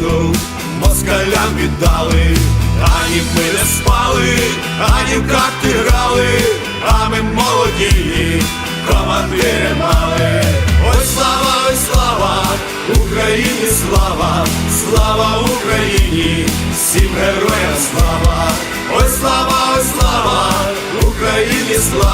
Україну москалям віддали, ані б ми не спали, ані в карти грали, а ми молоді, командири мали. Ой, слава, ой, слава, Україні слава, слава Україні, всім героям слава, ой слава.